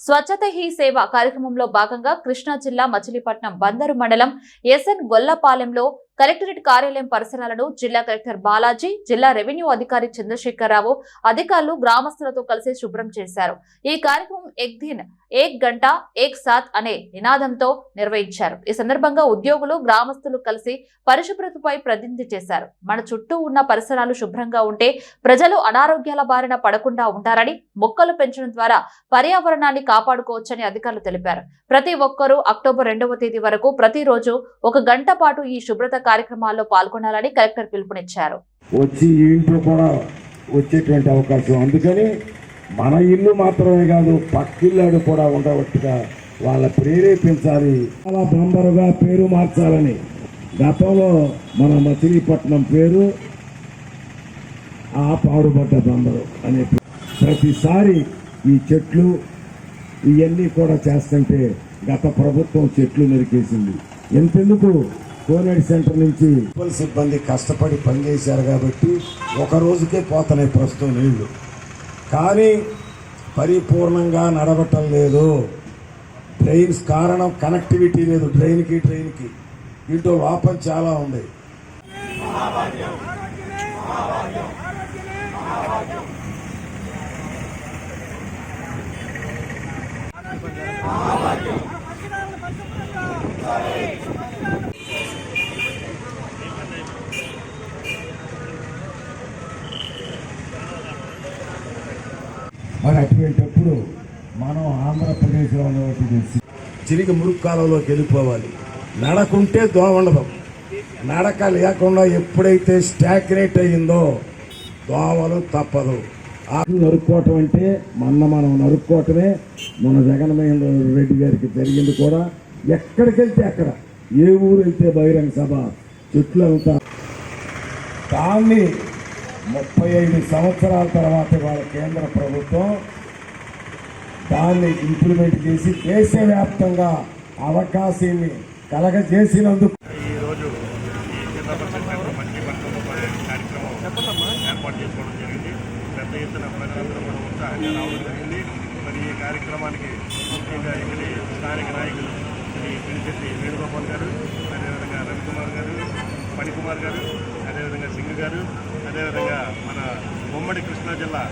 స్వచ్ఛత హీ సేవ కార్యక్రమంలో భాగంగా కృష్ణా జిల్లా మచిలీపట్నం బందరు మండలం ఎస్ఎన్ గొల్లపాలెంలో కలెక్టరేట్ కార్యాలయం పరిసరాలను జిల్లా కలెక్టర్ బాలాజీ జిల్లా రెవెన్యూ అధికారి చంద్రశేఖరరావు అధికారులు గ్రామస్తులతో కలిసి శుభ్రం చేశారు. ఈ కార్యక్రమం ఎక్ దిన్ ఏక్ గంట ఏక్ సాత్ అనే నినాదంతో నిర్వహించారు. ఈ సందర్భంగా ఉద్యోగులు గ్రామస్తులు కలిసి పరిశుభ్రతపై ప్రతినిధి చేశారు. మన చుట్టూ ఉన్న పరిసరాలు శుభ్రంగా ఉంటే ప్రజలు అనారోగ్యాల బారిన పడకుండా ఉంటారని మొక్కలు పెంచడం ద్వారా పర్యావరణాన్ని కాపాడుకోవచ్చని అధికారులు తెలిపారు. ప్రతి ఒక్కరూ అక్టోబర్ రెండవ తేదీ వరకు ప్రతిరోజు ఒక గంట పాటు ఈ శుభ్రత కార్యక్రమాల్లో పాల్గొనాలని కలెక్టర్ పిలుపునిచ్చారు. వచ్చి ఇంట్లో కూడా వచ్చేటువంటి అవకాశం. అందుకని మన ఇల్లు మాత్రమే కాదు పక్కిల్లాడు కూడా ఉండవచ్చుగా వాళ్ళ ప్రేరేపించాలి. చాలా బంబరుగా పేరు మార్చాలని గతంలో మన మచిలీపట్నం పేరు ఆ పాడుబడ్డ బంబరు అనే ప్రతిసారి ఈ చెట్లు ఇవన్నీ కూడా చేస్తుంటే గత ప్రభుత్వం చెట్లు నరికేసింది. ఎంతెందుకు? కోనేడు సెంటర్ నుంచి మున్సిపల్ సిబ్బంది కష్టపడి పనిచేశారు కాబట్టి ఒక రోజుకే పోతున్నాయి ప్రస్తుతం నీళ్ళు. కానీ పరిపూర్ణంగా నడవటం లేదు. డ్రైన్స్ కారణం కనెక్టివిటీ లేదు డ్రైన్కి డ్రైన్కి. దీంట్లో లోపం చాలా ఉంది. మరి అటువంటిప్పుడు మనం ఆంధ్రప్రదేశ్లో ఉన్నటువంటి చిరిగి మురుగు కాలంలోకి వెళ్ళిపోవాలి. నడకుంటే దోవ ఉండదు నడక లేకుండా ఎప్పుడైతే స్టాగ్నేట్ అయ్యిందో దోవలు తప్పదు. నరుక్కోవటం అంటే మొన్న మనం నరుక్కోవటమే మన జగన్మోహన్ రెడ్డి గారికి జరిగింది కూడా. ఎక్కడికి వెళ్తే అక్కడ. ఏ ఊరు వెళ్తే బహిరంగ సభ. చెట్లు అంతా. దాన్ని ముప్పై ఐదు సంవత్సరాల తర్వాత వాళ్ళ కేంద్ర ప్రభుత్వం దాన్ని ఇంప్లిమెంట్ చేసి దేశవ్యాప్తంగా అవకాశాన్ని కలగజేసినందుకు ఈరోజు ఈ జిల్లా పరిషత్ మంచి కార్యక్రమం ఏర్పాటు చేసుకోవడం జరిగింది. పెద్ద ఎత్తున ప్రజలందరూ కూడా ఉత్సాహంగా రావడం జరిగింది. మరి ఈ కార్యక్రమానికి ముఖ్యంగా ఇక్కడి స్థానిక నాయకులు శ్రీ పిలిశెట్టి వేణుగోపాల్ గారు అదేవిధంగా రవికుమార్ గారు పణికుమార్ గారు అదేవిధంగా సింగ్ గారు అదేవిధంగా మన ఉమ్మడి కృష్ణా జిల్లా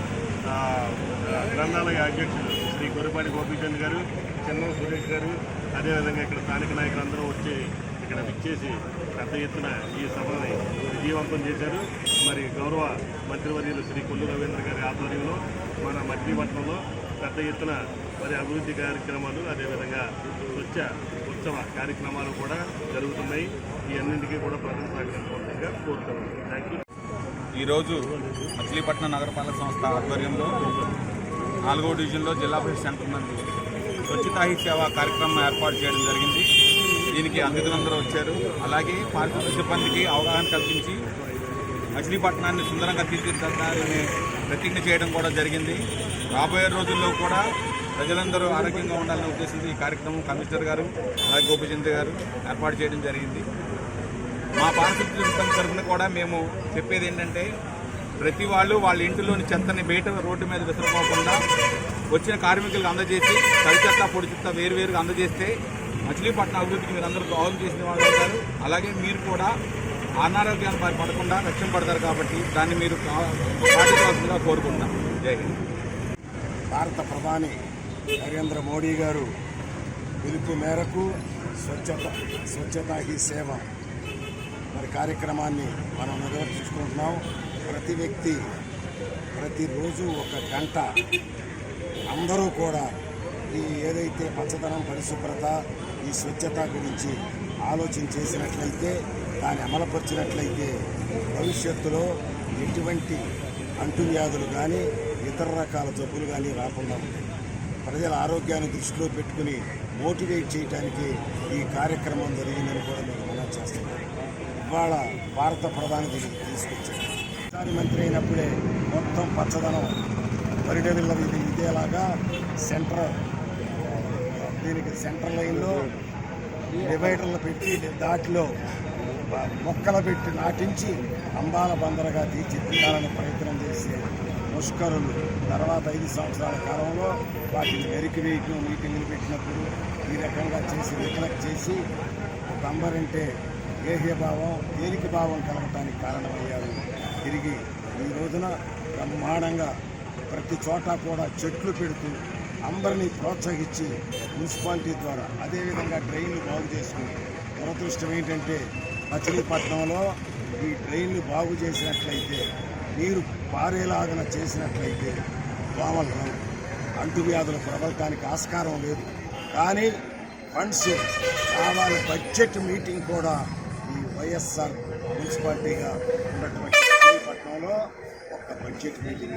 గ్రంథాలయ అధ్యక్షులు శ్రీ గొరిపాటి గోపీచంద్ గారు చెన్నం సురేష్ గారు అదేవిధంగా ఇక్కడ స్థానిక నాయకులందరూ వచ్చి ఇక్కడ విచ్చేసి పెద్ద ఎత్తున ఈ సభని విజయవంతం చేశారు. మరి గౌరవ మంత్రివర్యులు శ్రీ కొల్లు రవీంద్ర గారి ఆధ్వర్యంలో మన మచిలీపట్నంలో పెద్ద ఎత్తున మరి అభివృద్ధి కార్యక్రమాలు అదేవిధంగా స్వచ్ఛ ఉత్సవ కార్యక్రమాలు కూడా జరుగుతున్నాయి. ఈ అన్నింటికీ కూడా ప్రజలు సహకరించవలసిందిగా కోరుతున్నాను. థ్యాంక్ యూ ఈరోజు మచిలీపట్నం నగరపాలక సంస్థ ఆధ్వర్యంలో నాలుగో డివిజన్లో జిల్లా పరిషత్ సెంటర్ నందు స్వచ్ఛతా హీ సేవ కార్యక్రమం ఏర్పాటు చేయడం జరిగింది. దీనికి అతిథులందరూ వచ్చారు. అలాగే పారిశుద్ధ సిబ్బందికి అవగాహన కల్పించి మచిలీపట్నాన్ని సుందరంగా తీర్చిదిద్దాలని ప్రతిజ్ఞ చేయడం కూడా జరిగింది. రాబోయే రోజుల్లో కూడా ప్రజలందరూ ఆరోగ్యంగా ఉండాలనే ఉద్దేశంతో ఈ కార్యక్రమం కమిషనర్ గారు అలాగే గోపిచంద్ర గారు ఏర్పాటు చేయడం జరిగింది. మా పారిశుద్ధ్య సిబ్బంది తరఫున కూడా మేము చెప్పేది ఏంటంటే ప్రతి వాళ్ళు వాళ్ళ ఇంటిలోని చెత్తని బయట రోడ్డు మీద విసరుకోకుండా వచ్చిన కార్మికులకు అందజేసి తడి చెత్త పొడి చెత్త వేరువేరుగా అందజేస్తే మచిలీపట్నం అభివృద్ధికి మీరు అందరూ దోహదం చేసిన వాళ్ళు అవుతారు. అలాగే మీరు కూడా అనారోగ్యాలు బారి పడకుండా రక్షణ పడతారు కాబట్టి దాన్ని మీరు కా- పాటించవలసిందిగా కోరుకుంటున్నాం. జై హింద్. భారత ప్రధాని నరేంద్ర మోడీ గారు పిలుపు మేరకు స్వచ్ఛత స్వచ్ఛత ఈ సేవ. మరి కార్యక్రమాన్ని మనం నిర్వర్తించుకుంటున్నాం ప్రతి వ్యక్తి ప్రతిరోజు ఒక గంట అందరూ కూడా ఈ ఏదైతే పచ్చదనం పరిశుభ్రత ఈ స్వచ్ఛత గురించి ఆలోచన చేసినట్లయితే దాన్ని అమలుపరిచినట్లయితే భవిష్యత్తులో ఎటువంటి అంటువ్యాధులు కానీ ఇతర రకాల జబ్బులు కానీ రాకుండా ఉంటాయి. ప్రజల ఆరోగ్యాన్ని దృష్టిలో పెట్టుకుని మోటివేట్ చేయడానికి ఈ కార్యక్రమం జరిగిందని కూడా మేము మనం చేస్తున్నాం. ఇవాళ భారత ప్రధాని తీసుకొచ్చారు. ప్రధానమంత్రి అయినప్పుడే మొత్తం పచ్చదనం పరిడవిల్ల ఇది ఇదేలాగా సెంటర్ దీనికి సెంటర్ లైన్లో డివైడర్లు పెట్టి దాటిలో మొక్కలు పెట్టి నాటించి అంబాల బందరగా తీర్చిదిద్దాలని ప్రయత్నం చేసే ముష్కరులు తర్వాత ఐదు సంవత్సరాల కాలంలో వాటిని వెరికి వేయటం మీటింగులు పెట్టినప్పుడు ఈ రకంగా చేసి రిఫ్లెక్ట్ చేసి ఒక అంబరంటే ఏహ్య భావం భావం కలగటానికి కారణమయ్యారు. తిరిగి ఈ రోజున బ్రహ్మాండంగా ప్రతి చోట కూడా చెట్లు పెడుతూ అందరినీ ప్రోత్సహించి మున్సిపాలిటీ ద్వారా అదేవిధంగా డ్రైన్లు బాగు చేసుకుని దురదృష్టం ఏంటంటే మచిలీపట్నంలో ఈ డ్రైన్లు బాగు చేసినట్లయితే నీరు పారేలాగన చేసినట్లయితే దోమలు రావు. అంటువ్యాధుల ప్రబలటానికి ఆస్కారం లేదు. కానీ ఫండ్స్ కావాలి బడ్జెట్ మీటింగ్ కూడా ఈ వైఎస్ఆర్ మున్సిపాలిటీగా ఉన్నటువంటి మచిలీపట్నంలో ఒక బడ్జెట్ మీటింగ్